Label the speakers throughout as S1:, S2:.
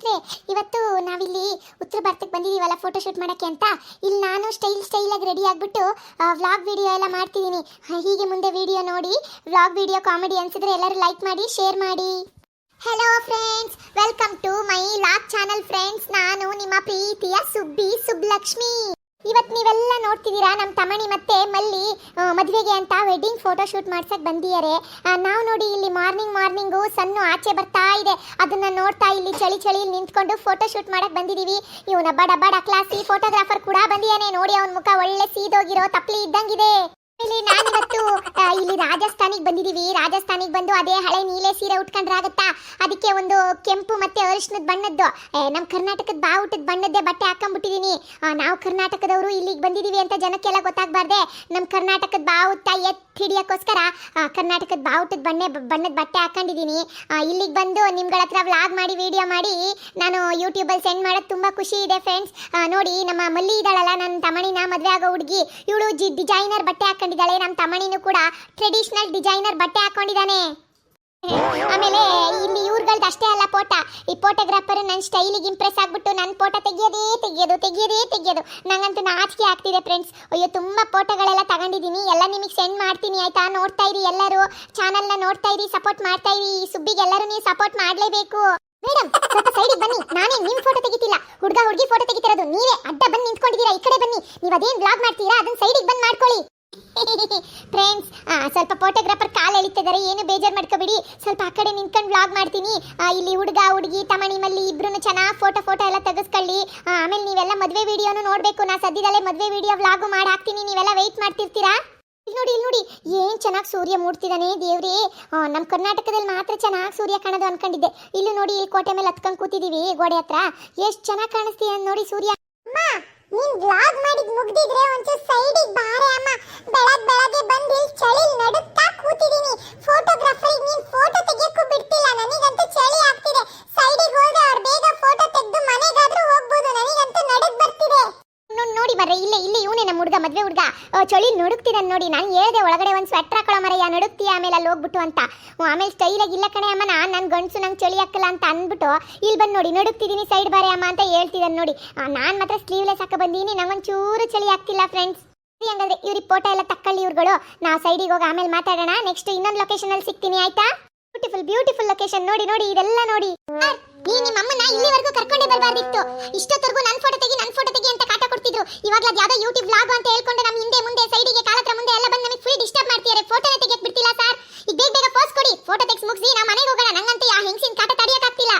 S1: ಸ್ನೇಹಿತರೆ ಇವತ್ತು ನಾವಿಲ್ಲಿ ಉತ್ತರ ಭಾರತಕ್ಕೆ ಬಂದಿದ್ದೀವಲ್ಲ ಫೋಟೋ ಶೂಟ್ ಮಾಡೋಕ್ಕೆ ಅಂತ. ಇಲ್ಲಿ ನಾನು ಸ್ಟೈಲ್ ಸ್ಟೈಲಾಗಿ ರೆಡಿ ಆಗಿಬಿಟ್ಟು ವ್ಲಾಗ್ ವಿಡಿಯೋ ಎಲ್ಲ ಮಾಡ್ತಿದ್ದೀನಿ. ಹೀಗೆ ಮುಂದೆ ವಿಡಿಯೋ ನೋಡಿ ವ್ಲಾಗ್ ವಿಡಿಯೋ ಕಾಮಿಡಿ ಅನ್ಸಿದ್ರೆ ಎಲ್ಲರೂ ಲೈಕ್ ಮಾಡಿ ಶೇರ್ ಮಾಡಿ. Hello friends welcome to my log channel friends ನಾನು ನಿಮ್ಮ ಪ್ರೀತಿಯ ಸುಬ್ಬಿ ಸುಬ್ಲಕ್ಷ್ಮಿ. ಇವತ್ತು ನೀವೆಲ್ಲ ನೋಡ್ತಿದ್ದೀರಾ? ನಮ್ಮ ತಮಣಿ ಮತ್ತೆ ಮಲ್ಲಿ ಮದುವೆಗೆ ಅಂತ ವೆಡ್ಡಿಂಗ್ ಫೋಟೋ ಶೂಟ್ ಮಾಡ್ಸಕ್ಕೆ ಬಂದಿದ್ದಾರೆ. ನಾವು ನೋಡಿ ಇಲ್ಲಿ ಮಾರ್ನಿಂಗ್ ಮಾರ್ನಿಂಗು ಸಣ್ಣು ಆಚೆ ಬರ್ತಾ ಇದೆ. ಅದನ್ನ ನೋಡ್ತಾ ಇಲ್ಲಿ ಚಳಿ ಚಳಿ ನಿಂತ್ಕೊಂಡು ಫೋಟೋ ಶೂಟ್ ಮಾಡಕ್ಕೆ ಬಂದಿದೀವಿ. ಇವನ ಬಡ ಬಡ ಕ್ಲಾಸಿ ಫೋಟೋಗ್ರಾಫರ್ ಕೂಡ ಬಂದಿಯಾನೆ ನೋಡಿ ಅವನ ಮುಖ ಒಳ್ಳೆ ಸೀದೋಗಿರೋ ತಪ್ಲಿ ಇದ್ದಂಗಿದೆ. ಇಲ್ಲಿ ನಾನಿವತ್ತು ಇಲ್ಲಿ ರಾಜಸ್ಥಾನಿಗೆ ಬಂದಿದ್ದೀವಿ ರಾಜಸ್ಥಾನಿಗೆ ಬಂದು ಅದೇ ಹಳೆ ನೀಲೆ ಸೀರೆ ಉಟ್ಕೊಂಡ್ರಾಗತ್ತಾ? ಅದಕ್ಕೆ ಒಂದು ಕೆಂಪು ಮತ್ತೆ ಅರಿಶಿನದ ಬಣ್ಣದ್ದು. ನಮ್ಮ ನಮ್ ಕರ್ನಾಟಕದ ಬಾವುಟದ ಬಣ್ಣದ್ದೇ ಬಟ್ಟೆ ಹಾಕೊಂಡ್ಬಿಟ್ಟಿದ್ದೀನಿ ನಾವು ಕರ್ನಾಟಕದವರು ಇಲ್ಲಿಗೆ ಬಂದಿದ್ದೀವಿ ಅಂತ ಜನಕ್ಕೆಲ್ಲ ಗೊತ್ತಾಗಬಾರ್ದೆ. ನಮ್ಮ ಕರ್ನಾಟಕದ ಬಾವುಟ ಎತ್ತಿ ಹಿಡಿಯಕ್ಕೋಸ್ಕರ ಕರ್ನಾಟಕದ ಬಾವುಟದ ಬಣ್ಣ, ಬಣ್ಣದ ಬಟ್ಟೆ ಹಾಕೊಂಡಿದ್ದೀನಿ. ಇಲ್ಲಿಗೆ ಬಂದು ನಿಮ್ಗಳ ಹತ್ರ ವ್ಲಾಗ್ ಮಾಡಿ ವಿಡಿಯೋ ಮಾಡಿ, ನಾನು ಯೂಟ್ಯೂಬಲ್ಲಿ ಸೆಂಡ್ ಮಾಡೋದು ತುಂಬ ಖುಷಿ ಇದೆ ಫ್ರೆಂಡ್ಸ್ ನೋಡಿ, ನಮ್ಮ ಮಲ್ಲಿ ಇದ್ದಾಳಲ್ಲ ನನ್ನ ತಮಣಿನ ಮದುವೆ ಆಗೋ ಹುಡುಗಿ. ಇವಳು ಜಿ ಡಿಸೈನರ್ ಬಟ್ಟೆ ಹಾಕೊಂಡಿದ್ದಾಳೆ. ನಮ್ಮ ತಮಣಿನೂ ಕೂಡ ಟ್ರೆಡಿಷನಲ್ ಡಿಸೈನರ್ ಬಟ್ಟೆ ಹಾಕೊಂಡಿದ್ದಾನೆ. ಆಮೇಲೆ ಇಲ್ಲಿ ಇವ್ರಗಳ್ದು ಅಷ್ಟೇ ಅಲ್ಲ ಪೋಟ ಫೋಟೋಗ್ರಾಫರ್ ನನ್ನ ಸ್ಟೈಲಿಗೆ ಇಂಪ್ರೆಸ್ ಆಗ್ಬಿಟ್ಟು ನನ್ನ ಫೋಟೋ ತೆಗಿಯೋದೇ ತೆಗಿಯೋದು ತೆಗಿಯೋದೇ ತೆಗಿಯೋದು. ನಂಗಂತೂ ನಾಚಿಕೆ ಆಗ್ತಿದೆ ಫ್ರೆಂಡ್ಸ್ ಅಯ್ಯೋ, ತುಂಬ ಫೋಟೋಗಳೆಲ್ಲ ತಗೊಂಡಿದ್ದೀನಿ. ಎಲ್ಲ ನಿಮಗೆ ಸೆಂಡ್ ಮಾಡ್ತೀನಿ, ಆಯ್ತಾ? ನೋಡ್ತಾ ಇರಿ ಎಲ್ಲರೂ. ಚಾನಲ್ನ ನೋಡ್ತಾ ಇರಿ ಸಪೋರ್ಟ್ ಮಾಡ್ತಾ ಇರಿ. ಈ ಸುಬ್ಬಿಗೆ ಎಲ್ಲರೂ ನೀವು ಸಪೋರ್ಟ್ ಮಾಡಲೇಬೇಕು. ಮೇಡಮ್ ಸ್ವಲ್ಪ ಸೈಡಿಗೆ ಬನ್ನಿ. ನಾನೇ ನಿಮ್ಮ ಫೋಟೋ ತೆಗಿತಿಲ್ಲ. ಹುಡುಗ ಹುಡುಗಿ ಫೋಟೋ ತೆಗಿತಿರೋದು. ನೀವೇ ಅಡ್ಡ ಬಂದು ನಿಂತ್ಕೊಂಡಿದ್ದೀರಾ? ಈ ಕಡೆ ಬನ್ನಿ. ನೀವು ಅದೇನು ಬ್ಲಾಗ್ ಮಾಡ್ತೀರಾ? ಅದನ್ನ ಸೈಡಿಗೆ ಬಂದು ಮಾಡ್ಕೊಳ್ಳಿ. ಫ್ರೆಂಡ್ಸ್ ಸ್ವಲ್ಪ ಫೋಟೋಗ್ರಾಫರ್ ಕಾಲ್ ಎಳಿತಿದ್ದಾರೆ ಏನು ಬೇಜಾರು ಮಾಡ್ಕೋಬೇಡಿ. ಸ್ವಲ್ಪ ಆ ಕಡೆ ನಿಂತ್ಕೊಂಡು ವ್ಲಾಗ್ ಮಾಡ್ತೀನಿ. ಇಲ್ಲಿ ಹುಡುಗ, ಹುಡುಗಿ, ತಮಣಿ, ಮಲ್ಲಿ ಇಬ್ರು ಚೆನ್ನಾಗಿ ಫೋಟೋ ಫೋಟೋ ಎಲ್ಲ ತೆಗೆಸ್ಕೊಳ್ಳಿ. ಆಮೇಲೆ ನೀವೆಲ್ಲ ಮದುವೆ ವಿಡಿಯೋನು ನೋಡಬೇಕು. ನಾ ಸದ್ಯದಲ್ಲೇ ಮದುವೆ ವಿಡಿಯೋ ವ್ಲಾಗು ಮಾಡಿ ಹಾಕ್ತೀನಿ. ನೀವೆಲ್ಲ ವೆಯ್ಟ್ ಮಾಡ್ತಿರ್ತೀರಾ? ಇಲ್ಲಿ ನೋಡಿ ಇಲ್ಲಿ ನೋಡಿ. ಏನ್ ಚೆನ್ನಾಗಿ ಸೂರ್ಯ ಮೂಡ್ತಿದ್ದಾನೆ ದೇವ್ರೇ. ನಮ್ಮ ಕರ್ನಾಟಕದಲ್ಲಿ ಮಾತ್ರ ಚೆನ್ನಾಗಿ ಸೂರ್ಯ ಕಾಣೋದು ಅನ್ಕೊಂಡಿದ್ದೆ. ಇಲ್ಲಿ ನೋಡಿ ಇಲ್ಲಿ ಕೋಟೆ ಮೇಲೆ ಹತ್ಕೊಂಡು ಕೂತಿದೀವಿ ಗೋಡೆ ಹತ್ರ. ಎಷ್ಟು ಚೆನ್ನಾಗಿ ಕಾಣಿಸ್ತೀಯ ನೋಡಿ ಸೂರ್ಯ. ನೀನು ವ್ಲಾಗ್ ಮಾಡಿದ್ ಮುಗ್ದಿದ್ರೆ ಒಂಚೂರು ಸೈಡಿಗೆ ಬಾರೆ. ನೋ- ಇಲ್ಲ ಇಲ್ಲ ಇವನೇ ನಮ್ಮ ಹುಡುಗ, ಮದ್ವೆ ಹುಡುಗ. ಚಳಿ ನುಡುಕ್ತಿದ್ದಾನೆ ನೋಡಿ, ನಾನು ಹೇಳಿದೆ ಒಳಗಡೆ ಒಂದು ಸ್ವೆಟ್ರ್ ಹಾಕೊಳ್ಳೋ ಮರಯ್ಯ ನಡುಕ್ತಿ ಆಮೇಲೆ ಅಲ್ಲಿ ಹೋಗ್ಬಿಟ್ಟು ಅಂತ. ಆಮೇಲೆ ಸ್ಟೈಲಾಗಿ ಇಲ್ಲ ಕಣೆ ಅಮ್ಮ, ನಾನು ನನ್ನ ಗಂಡಸು ನಂಗೆ ಚಳಿ ಹಾಕಲ್ಲ ಅಂತ ಅಂದ್ಬಿಟ್ಟು ಇಲ್ಲಿ ಬಂದು ನೋಡಿ ನಡುಕ್ತಿದ್ದೀನಿ ಸೈಡ್ ಬಾರೆ ಅಮ್ಮ ಅಂತ ಹೇಳ್ತಿದ್ದಾನೆ ನೋಡಿ. ನಾನು ಮಾತ್ರ ಸ್ಲೀವ್ಲೆಸ್ ಹಾಕ ಬಂದೀನಿ ನಂಗೊಂಚೂರು ಚಳಿ ಆಗ್ತಿಲ್ಲ ಫ್ರೆಂಡ್ಸ್ ಹಂಗಂದ್ರೆ ಇವ್ರಿಗೆ ಫೋಟೋ ಎಲ್ಲ ತಕ್ಕೊಳ್ಳಿ ಇವ್ರುಗಳು. ನಾವು ಸೈಡಿಗೆ ಹೋಗಿ ಆಮೇಲೆ ಮಾತಾಡೋಣ ನೆಕ್ಸ್ಟ್ ಇನ್ನೊಂದು ಲೊಕೇಶನ್ ಅಲ್ಲಿ ಸಿಗ್ತೀನಿ, ಆಯ್ತಾ? ಬ್ಯೂಟಿಫುಲ್ ಬ್ಯೂಟಿಫುಲ್ ಲೊಕೇಶನ್ ನೋಡಿ ನೋಡಿ, ಇದೆಲ್ಲ ನೋಡಿ. ನೀ ನಿಮ್ಮ ಅಮ್ಮನ ಇಲ್ಲಿವರೆಗೂ ಕರ್ಕೊಂಡೇ ಬರಬಾರ್ದಿತ್ತು. ಇಷ್ಟೊತ್ತರೆಗೂ ನನ್ನ ಫೋಟೋ ತೆಗಿ ನನ್ನ ಫೋಟೋ ತೆಗಿ ಅಂತ ಕಾಟ ಕೊಡ್ತಿದ್ರು ಇವಾಗ ಯಾವ್ದೋ ಯೂಟ್ಯೂಬ್ ವ್ಲಾಗ್ ಅಂತ ಹೇಳ್ಕೊಂಡು ನಮ್ಮ ಹಿಂದೆ ಮುಂದೆ ಸೈಡಿಗೆ ಕಾಲ ಹತ್ರ ಮುಂದೆ ಎಲ್ಲ ಬಂದು ನಮಗೆ ಫುಲ್ ಡಿಸ್ಟರ್ಬ್ ಮಾಡ್ತಿದ್ದಾರೆ ಫೋಟೋ ತೆಗಿಯಕ್ ಬಿಡ್ತಿಲ್ಲ ಸರ್ ಈಗ ಬೇಗ ಬೇಗ ಪೋಸ್ಟ್ ಕೊಡಿ. ಫೋಟೋ ತೆಗ್ಸಿ ಮುಗಿಸಿ, ನಾವು ಮನೆಗೆ ಹೋಗೋಣ. ನಂಗಂತೂ ಆ ಹೆಂಗಸಿನ ಕಾಟ ತಡಿಯಕ್ಕಾಗ್ತಿಲ್ಲ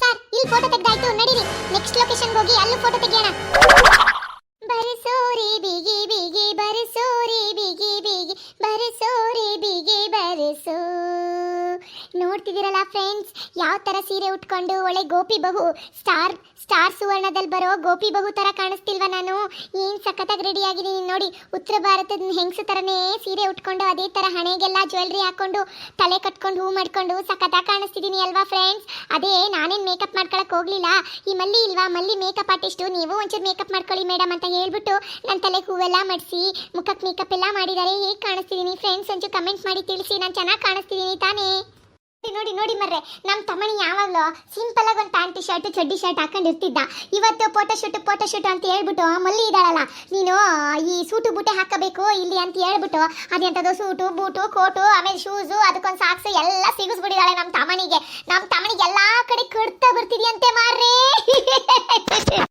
S1: ಸರ್ ಇಲ್ಲಿ ಫೋಟೋ ತೆಗ್ದಾಯ್ತು. ನಡೀರಿ ನೆಕ್ಸ್ಟ್ ಲೊಕೇಶನ್ಗೆ ಹೋಗಿ ಅಲ್ಲೂ ಫೋಟೋ ತೆಗಿಯೋಣ. ನೋಡ್ತಿದ್ದೀರಲ್ಲ ಫ್ರೆಂಡ್ಸ್ ಯಾವ ಥರ ಸೀರೆ ಉಟ್ಕೊಂಡು ಒಳ್ಳೆ ಗೋಪಿ ಬಹು ಸ್ಟಾರ್ ಸ್ಟಾರ್ ಸುವರ್ಣದಲ್ಲಿ ಬರೋ ಗೋಪಿ ಬಹು ಥರ ಕಾಣಿಸ್ತಿಲ್ವಾ ನಾನು? ಏನು ಸಖತ್ತಾಗಿ ರೆಡಿ ಆಗಿದ್ದೀನಿ ನೋಡಿ. ಉತ್ತರ ಭಾರತದ ಹೆಂಗಸು ಥರನೇ ಸೀರೆ ಉಟ್ಕೊಂಡು ಅದೇ ಥರ ಹಣೆಗೆಲ್ಲ ಜ್ಯುವೆಲ್ರಿ ಹಾಕೊಂಡು ತಲೆ ಕಟ್ಕೊಂಡು ಹೂ ಮಾಡ್ಕೊಂಡು ಸಖತ್ತಾಗಿ ಕಾಣಿಸ್ತಿದ್ದೀನಿ ಅಲ್ವಾ ಫ್ರೆಂಡ್ಸ್ ಅದೇ ನಾನೇನು ಮೇಕಪ್ ಮಾಡ್ಕೊಳಕ್ಕೆ ಹೋಗಲಿಲ್ಲ. ಈ ಮಲ್ಲಿ ಇಲ್ವಾ? ಮಲ್ಲಿ ಮೇಕಪ್ ಆರ್ಟಿಸ್ಟು ನೀವು ಒಂಚೂರು ಮೇಕಪ್ ಮಾಡ್ಕೊಳ್ಳಿ ಮೇಡಮ್ ಅಂತ ಹೇಳ್ಬಿಟ್ಟು ನನ್ನ ತಲೆ ಹೂವೆಲ್ಲ ಮಾಡಿಸಿ ಮುಖಕ್ಕೆ ಮೇಕಪ್ ಎಲ್ಲ ಮಾಡಿದ್ದಾರೆ ಹೇಗೆ ಕಾಣಿಸ್ತಿದ್ದೀನಿ ಫ್ರೆಂಡ್ಸ್ ಒಂಚೂರು ಕಮೆಂಟ್ ಮಾಡಿ ತಿಳಿಸಿ, ನಾನು ಚೆನ್ನಾಗಿ ಕಾಣಿಸ್ತಿದ್ದೀನಿ ತಾನೇ? ನೋಡಿ, ಮರ್ರೆ ನಮ್ಮ ತಮ್ಮನಿ ಯಾವಾಗಲೂ ಸಿಂಪಲ್ ಆಗಿ ಒಂದು ಪ್ಯಾಂಟ್ ಶರ್ಟ್ ಚಡ್ಡಿ ಶರ್ಟ್ ಹಾಕೊಂಡಿರ್ತಿದ್ದ. ಇವತ್ತು ಫೋಟೋ ಶೂಟ್ ಫೋಟೋ ಶೂಟ್ ಅಂತ ಹೇಳ್ಬಿಟ್ಟು ಮಲ್ಲಿ ಇದ್ದಾಳಲ್ಲ. ನೀನು ಈ ಸೂಟು ಬೂಟೆ ಹಾಕಬೇಕು ಇಲ್ಲಿ ಅಂತ ಹೇಳ್ಬಿಟ್ಟು ಅದೆಂಥದ್ದು ಸೂಟು ಬೂಟು ಕೋಟು ಆಮೇಲೆ ಶೂಸು ಅದಕ್ಕೊಂದು ಸಾಕ್ಸು ಎಲ್ಲ ಸಿಗಿಸ್ಬಿಟ್ಟಿದ್ದಾಳೆ ನಮ್ಮ ತಮ್ಮನಿಗೆ. ನಮ್ಮ ತಮ್ಮನಿಗೆ ಎಲ್ಲಾ ಕಡೆ ಕಡ್ತಾ ಬರ್ತಿದ್ಯಂತೆ ಮಾರ್ರೆ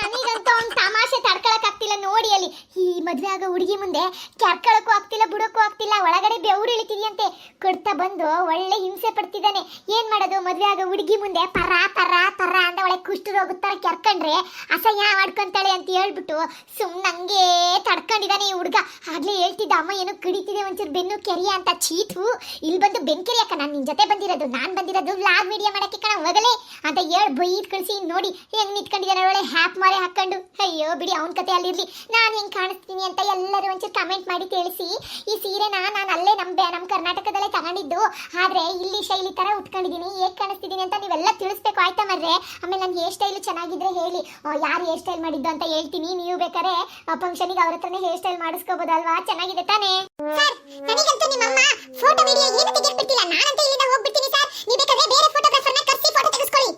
S1: ನನಗಂತೂ ಅವ್ನ್ ತಮಾಷೆ ತಡ್ಕೊಳಕ್ ಆಗ್ತಿಲ್ಲ ನೋಡಿ ಅಲ್ಲಿ ಈ ಮದ್ವೆ ಆಗೋ ಹುಡುಗಿ ಮುಂದೆ ಕೆರ್ಕೊಳಕ್ಕೂ ಆಗ್ತಿಲ್ಲ, ಬಿಡೋಕ್ಕೂ ಆಗ್ತಿಲ್ಲ, ಒಳಗಡೆ ಬೆವರು ಇಳಿತಿದೆಯಂತೆ. ಕಡ್ತಾ ಬಂದು ಒಳ್ಳೆ ಹಿಂಸೆ ಪಡ್ತಿದ್ದಾನೆ. ಏನ್ ಮಾಡೋದು? ಮದ್ವೆ ಆಗೋ ಹುಡುಗಿ ಮುಂದೆ ಪರ ತರ ತರ ಅಂದ ಒಳಗೆ ಕುಷ್ಠ ಹೋಗುತ್ತಾರೆ ಕೆರ್ಕೊಂಡ್ರೆ ಅಸಹ್ಯ ಮಾಡ್ಕೊಂತಾಳೆ ಅಂತ ಹೇಳ್ಬಿಟ್ಟು ಸುಮ್ಮನಂಗೆ ತಡ್ಕೊಂಡಿದ್ದಾನೆ ಈ ಹುಡುಗ. ಆಗ್ಲೇ ಹೇಳ್ತಿದ್ದ, ಅಮ್ಮ, ಏನೋ ಕಡಿತಿದೆ ಒಂಚೂರು ಬೆನ್ನು ಕೆರಿಯ ಅಂತ ಚೀತು. ಇಲ್ಲಿ ಬಂದು ಬೆನ್ ಕೆರಿಯಕ್ಕ ನಾನು ನಿನ್ ಜೊತೆ ಬಂದಿರೋದು, ನಾನ್ ಬಂದಿರೋದು ವ್ಲಾಗ್ ಮೀಡಿಯಾ ಮಾಡಕ್ಕೆ ಕಣ, ಹೋಗಲೇ ಅಂತ ಹೇಳ್ ಬೈದ್ ಕಳಿಸಿ ನೋಡಿ. ಹೆಂಗ್ ನಿಂತ್ಕೊಂಡಿದ್ದಾನೆ ಒಳ್ಳೆ ಹ್ಯಾಪ್ ಮಾರೆ ಹಾಕೊಂಡು ಅಯ್ಯೋ ಬಿಡಿ, ಅವನ ಕತೆ ಅಲ್ಲಿರ್ಲಿ ನಾನು ಹೆಂಗ್ ಕಾಣಿಸ್ತೀನಿ? ಅಂತ ಎಲ್ಲರೂ ಒಂಚೂರು ಕಮೆಂಟ್ ಮಾಡಿ ತಿಳಿಸಿ. ಈ ಸೀರೆನ ನಾನು ಅಲ್ಲೇ ನಂಬೆ ನಮ್ಮ ಕರ್ನಾಟಕದಲ್ಲೇ ತಗೊಂಡಿದ್ದು. ಆದರೆ ಇಲ್ಲಿ ಶೈಲಿ ತರ ಉಟ್ಕೊಂಡಿದ್ದೀನಿ. ಹೇಗೆ ಕಾಣಿಸ್ತಿದ್ದೀನಿ ಅಂತ ನೀವೆಲ್ಲ ತಿಳಿಸ್ಬೇಕು ಆಯ್ತಾ ಮರ್ರೆ? ಆಮೇಲೆ ನನ್ನ ಹೇರ್ ಸ್ಟೈಲ್ ಚೆನ್ನಾಗಿದ್ರೆ ಹೇಳಿ. ಯಾರು ಹೇರ್ ಸ್ಟೈಲ್ ಮಾಡಿದ್ದು ಅಂತ ಹೇಳ್ತೀನಿ. ನೀವು ಬೇಕಾದ್ರೆ ಫಂಕ್ಷನಿಗೆ ಅವ್ರ ಹತ್ರನೇ ಹೇರ್ ಸ್ಟೈಲ್ ಮಾಡಿಸ್ಕೋಬೋದಲ್ವಾ? ಚೆನ್ನಾಗಿದೆ ತಾನೇ? ಸರ್, ನನಗಂತೂ ನಿಮ್ಮಮ್ಮ ಫೋಟೋ ವಿಡಿಯೋ ಏನು ತೆಗೆದ್ಬಿಟ್ಟಿಲ್ಲ ನಾನಂತೂ ಇಲ್ಲಿಂದ ಹೋಗ್ಬಿಡ್ತೀನಿ ಸರ್ ನೀವು ಬೇಕಾದ್ರೆ ಬೇರೆ ಫೋಟೋಗ್ರಾಫರ್ನ ಕರ್ಸಿ ಫೋಟೋ ತೆಗೆಸ್ಕೊಳ್ಳಿ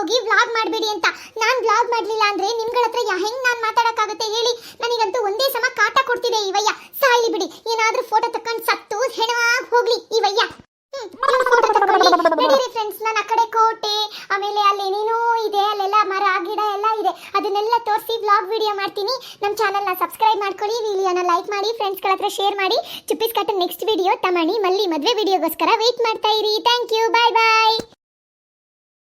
S1: ಅಯ್ಯೋ ವ್ಲಾಗ್ ಮಾಡಬೇಡಿ ಅಂತ ನಾನು ವ್ಲಾಗ್ ಮಾಡಲಿಲ್ಲ ಅಂದ್ರೆ ನಿಮ್ಗಳ ಹತ್ರ ಯಾ ಹೆಂಗ್ ನಾನು ಮಾತಾಡಕ್ಕಾಗುತ್ತೆ ಹೇಳಿ ನನಗಂತೂ ಒಂದೇ ಸಮ ಕಾಟ ಕೊಡ್ತಿದೆ ಈ ವಯ್ಯ ಸಾಯ್ಲಿ ಬಿಡಿ ಏನಾದ್ರೂ ಸತ್ತು ಹೆಣವಾಗಿ ಹೋಗ್ಲಿ ಇವಯ್ಯ ಫ್ರೆಂಡ್ಸ್ ನಾನು ಆ ಕಡೆ ಕೋಟೆ, ಆಮೇಲೆ ಅಲ್ಲಿ ಏನೇನೋ ಇದೆ, ಅಲ್ಲೆಲ್ಲ ಮರ, ಗಿಡ ಎಲ್ಲ ಇದೆ. ಅದನ್ನೆಲ್ಲ ತೋರಿಸಿ ಬ್ಲಾಗ್ ವಿಡಿಯೋ ಮಾಡ್ತೀನಿ. ನಮ್ಮ ಚಾನಲ್ನ ಸಬ್ಸ್ಕ್ರೈಬ್ ಮಾಡ್ಕೊಳ್ಳಿ ವಿಡಿಯೋನ ಲೈಕ್ ಮಾಡಿ ಫ್ರೆಂಡ್ಸ್ಗಳ ಹತ್ರ ಶೇರ್ ಮಾಡಿ. ಚುಪ್ಪಿಸ್ ಕಟ್ಟ ನೆಕ್ಸ್ಟ್ ವಿಡಿಯೋ ತಮಣಿ ಮಲ್ಲಿ ಮದುವೆ ವಿಡಿಯೋಗೋಸ್ಕರ ವೆಯ್ಟ್ ಮಾಡ್ತಾ ಇರಿ. Thank you bye bye